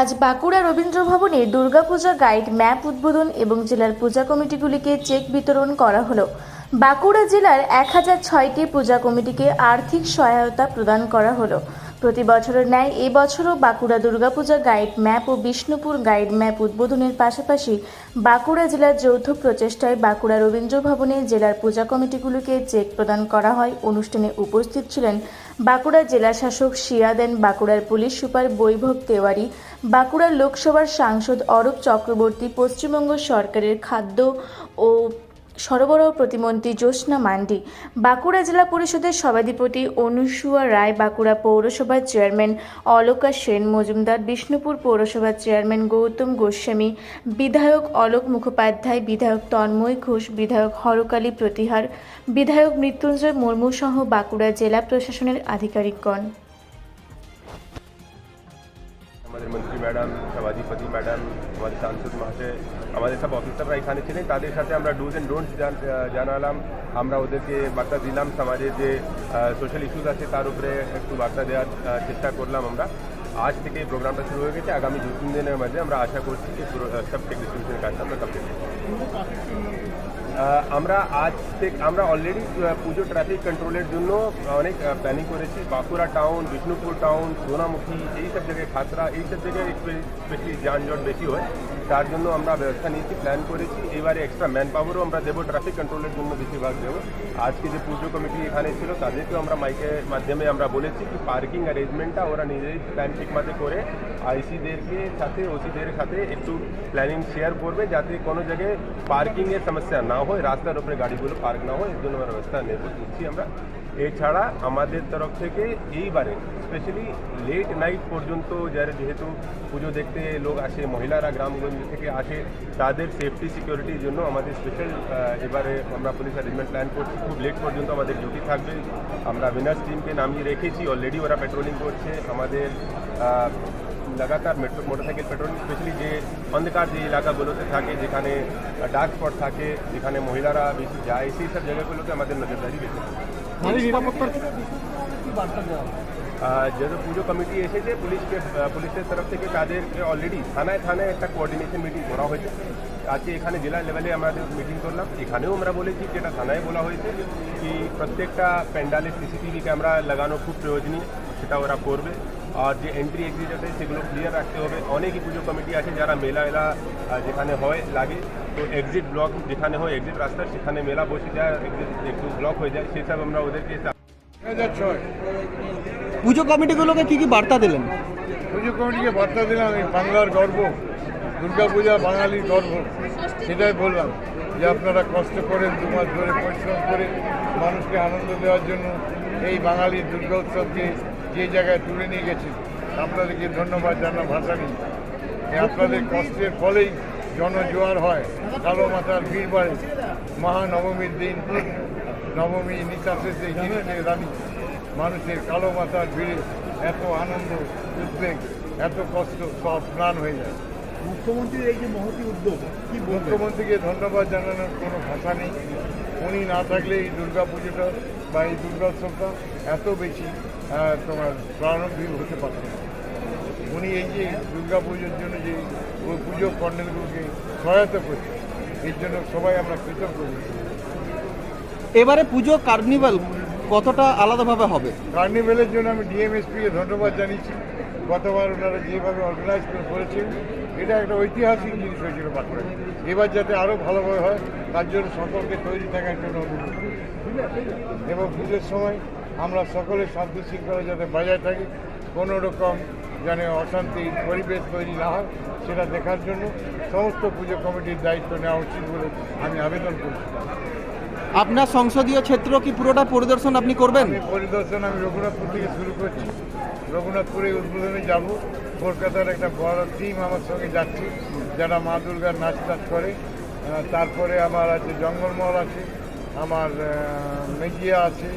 আজ বাঁকুড়া রবীন্দ্র ভবনে Durga Puja guide, map উদ্বোধন এবং জেলার পূজা কমিটিগুলিকে চেক বিতরণ করা হলো। বাঁকুড়া জেলার এক হাজার ছয়টি পূজা কমিটিকে আর্থিক সহায়তা প্রদান করা হলো। প্রতি বছরের ন্যায় এবছরও বাঁকুড়া দুর্গাপূজা গাইড, ম্যাপ ও বিষ্ণুপুর গাইড ম্যাপ উদ্বোধনের পাশাপাশি বাঁকুড়া জেলার যৌথ প্রচেষ্টায় বাঁকুড়া রবীন্দ্র ভবনে জেলার পূজা কমিটিগুলিকে চেক প্রদান করা হয়। অনুষ্ঠানে উপস্থিত ছিলেন বাঁকুড়া জেলা শাসক শিয়া দেন বাঁকুড়ার পুলিশ সুপার বৈভব তেওয়ারি বাঁকুড়ার লোকসভার সাংসদ অরূপ চক্রবর্তী, পশ্চিমবঙ্গ সরকারের খাদ্য ও সরবরাহ প্রতিমন্ত্রী জ্যোৎস্না মান্ডি, বাঁকুড়া জেলা পরিষদের সভাধিপতি অনুসুয়া রায়, বাঁকুড়া পৌরসভার চেয়ারম্যান অলোকা সেন, মজুমদার বিষ্ণুপুর পৌরসভার চেয়ারম্যান গৌতম গোস্বামী, বিধায়ক অলোক মুখোপাধ্যায়, বিধায়ক তন্ময় ঘোষ, বিধায়ক হরকালী প্রতিহার, বিধায়ক মৃত্যুঞ্জয় মুর্মু সহ বাঁকুড়া জেলা প্রশাসনের আধিকারিকগণ। ম্যাডাম সভাধিপতি ম্যাডাম আমাদের সাংসদ মহাশয় আমাদের সব অফিসাররা এখানে ছিলেন। তাদের সাথে আমরা ডুজ অ্যান্ড ডোন্টস জানালাম। আমরা ওদেরকে বার্তা দিলাম সমাজের যে সোশ্যাল ইস্যুস আছে তার উপরে একটু বার্তা দেওয়ার চেষ্টা করলাম আমরা। আজ থেকে এই প্রোগ্রামটা শুরু হয়ে গেছে। আগামী দু তিন দিনের মধ্যে আমরা আশা করছি যে সব টেক ডিস্ট্রিবিউশনের কাজটা আমরা কমপ্লিট আহ, আমরা আজ থেকে আমরা অলরেডি পুজো ট্রাফিক কন্ট্রোলের জন্য অনেক প্ল্যানিং করেছি। বাঁকুড়া টাউন বিষ্ণুপুর টাউন সোনামুখী, এই সব জায়গায় খাতরা এই সব জায়গায় স্পেশালি যানজট বেশি হয়। তার জন্য আমরা ব্যবস্থা নিয়েছি প্ল্যান করেছি। এবারে এক্সট্রা ম্যান পাওয়ারও আমরা দেবো ট্রাফিক কন্ট্রোলের জন্য বেশিরভাগ দেবো। আজকে যে পুজো কমিটি এখানে ছিল, তাদেরকেও আমরা মাইকের মাধ্যমে আমরা বলেছি কি পার্কিং অ্যারেঞ্জমেন্টটা ওরা নিজেই প্ল্যান ঠিক মতো করে আইসিদেরকে সাথে ওসিদের সাথে একটু প্ল্যানিং শেয়ার করবে, যাতে কোনো জায়গায় পার্কিংয়ের সমস্যা না হয়, রাস্তার উপরে গাড়িগুলো পার্ক না হয় এর জন্য আমরা ব্যবস্থা নেব নিচ্ছি আমরা। এছাড়া আমাদের তরফ থেকে এইবারে স্পেশালি লেট নাইট পর্যন্ত যারা যেহেতু পুজো দেখতে লোক আসে, মহিলারা গ্রামগঞ্জ থেকে আসে, তাদের সেফটি সিকিউরিটির জন্য আমাদের স্পেশাল এবারে আমরা পুলিশ অ্যারেঞ্জমেন্ট প্ল্যান করছি। খুব লেট পর্যন্ত আমাদের ডিউটি থাকবে। আমরা উইনার্স টিমকে নামিয়ে রেখেছি অলরেডি ওরা পেট্রোলিং করছে। আমাদের লাগাতার মেট্রো মোটরসাইকেল পেট্রোলিং স্পেশালি যে অন্ধকার যে এলাকাগুলোতে থাকে যেখানে ডার্ক স্পট থাকে যেখানে মহিলারা বেশি যায় সেই সব জায়গাগুলোতে আমাদের নজরদারি বেশি থাকে। নারী নিরাপত্তার আহ, যেহেতু পুজো কমিটি এসেছে পুলিশকে আহ, পুলিশের তরফ থেকে তাদেরকে অলরেডি থানায় থানায় একটা কোঅর্ডিনেশন মিটিং করা হয়েছে আজকে এখানে জেলা লেভেলে আমাদের মিটিং করলাম এখানেও আমরা বলেছি যেটা থানায় বলা হয়েছে কি প্রত্যেকটা প্যান্ডালে সিসিটিভি ক্যামেরা লাগানো খুব প্রয়োজনীয় সেটা ওরা করবে আর যে এন্ট্রি এক্সিট আছে সেগুলো ক্লিয়ার রাখতে হবে। অনেকই পুজো কমিটি আছে যারা মেলা এলা যেখানে হয় লাগে। তো এক্সিট ব্লক যেখানে হয় এক্সিট রাস্তা সেখানে মেলা বসে যায় এক্সিট একটু ব্লক হয়ে যায় সেসব আমরা ওদেরকে পুজো কমিটিগুলোকে কি কি বার্তা দিলেন? পুজো কমিটিকে বার্তা দিলাম এই বাংলার গর্ব দুর্গাপূজা বাঙালির গর্ব সেটাই বললাম। যে আপনারা কষ্ট করেন দু মাস ধরে পরিশ্রম করে মানুষকে আনন্দ দেওয়ার জন্য এই বাঙালির দুর্গা উৎসবকে যে জায়গায় তুলে নিয়ে গেছেন আপনাদেরকে ধন্যবাদ জানা ভাষা নেই আপনাদের কষ্টের ফলেই জনজোয়ার হয়। কালো মাথার ভিড় বাড়ে মহানবমীর দিন নবমী যে হিরণের রানী মানুষের কালো মাথার ভিড়ে এত আনন্দ উদ্বেগ এত কষ্ট সব প্রাণ হয়ে যায়। মুখ্যমন্ত্রীর এই যে মহতি উদ্যোগ কি মুখ্যমন্ত্রীকে ধন্যবাদ জানানোর কোনো ভাষা নেই। উনি না থাকলে এই দুর্গা পুজোটা বা এই দুর্গা উৎসবটা এত বেশি তোমার প্রারম্ভিক হতে পারত না। উনি এই যে দুর্গা পুজোর জন্য যে পুজো পণ্ডেলগুলোকে সহায়তা করছে, এর জন্য সবাই আমরা কৃতজ্ঞ। এবারে পুজো কার্নিভাল কতটা আলাদাভাবে হবে? কার্নিভেলের জন্য আমি ডিএমএসপিকে ধন্যবাদ জানিয়েছি। গতবার ওনারা যেভাবে অর্গানাইজ করে করেছেন, এটা একটা ঐতিহাসিক জিনিস হয়েছিল বাঁকুড়ায় এবার যাতে আরও ভালোভাবে হয়, তার জন্য সকলকে তৈরি থাকার জন্য অনুরোধ। এবং পুজোর সময় আমরা সকলের শান্তি শৃঙ্খলা যাতে বজায় থাকি, কোনো রকম যেন অশান্তির পরিবেশ তৈরি না হয়, সেটা দেখার জন্য সমস্ত পুজো কমিটির দায়িত্ব নেওয়া উচিত বলে আমি আবেদন করছি। আপনার সংসদীয় ক্ষেত্র কি পুরোটা পরিদর্শন আপনি করবেন? পরিদর্শন আমি রঘুনাথপুর থেকে শুরু করছি। রঘুনাথপুরে উদ্বোধনে যাব। কলকাতার একটা বড় টিম আমার সঙ্গে যাচ্ছে যারা মা দুর্গার নাচ টাচ করে। তারপরে আমার আছে জঙ্গলমহল আছে আমার মেজিয়া আছে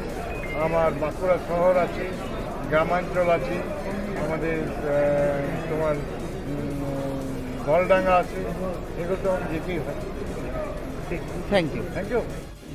আমার বাঁকুড়া শহর আছে গ্রামাঞ্চল আছে আমাদের তোমার বলডাঙ্গা আছে এগুলো তো আমার যেতেই হয়। Thank you thank you